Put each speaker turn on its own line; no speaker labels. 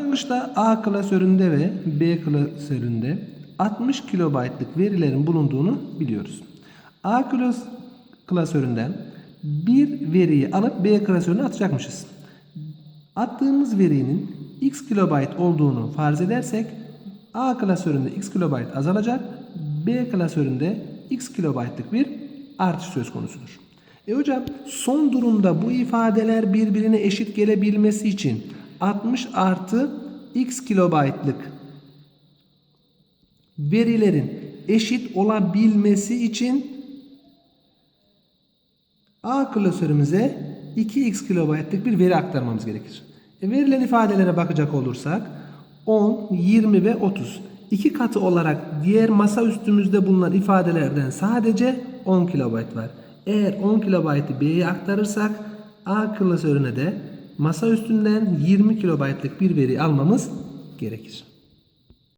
Başlangıçta A klasöründe ve B klasöründe 60 kilobaytlık verilerin bulunduğunu biliyoruz. A klas- klasöründen bir veriyi alıp B klasörüne atacakmışız. Attığımız verinin x kilobayt olduğunu farz edersek A klasöründe x kilobayt azalacak, B klasöründe x kilobaytlık bir artış söz konusudur. E hocam son durumda bu ifadeler birbirine eşit gelebilmesi için 60 artı x kilobaytlık verilerin eşit olabilmesi için A klasörümüze 2x kilobaytlık bir veri aktarmamız gerekir. E, verilen ifadelere bakacak olursak 10, 20 ve 30. İki katı olarak diğer masa üstümüzde bulunan ifadelerden sadece 10 kilobayt var. Eğer 10 kilobaytı B'ye aktarırsak A klasörüne de masa üstünden 20 kilobaytlık bir veri almamız gerekir.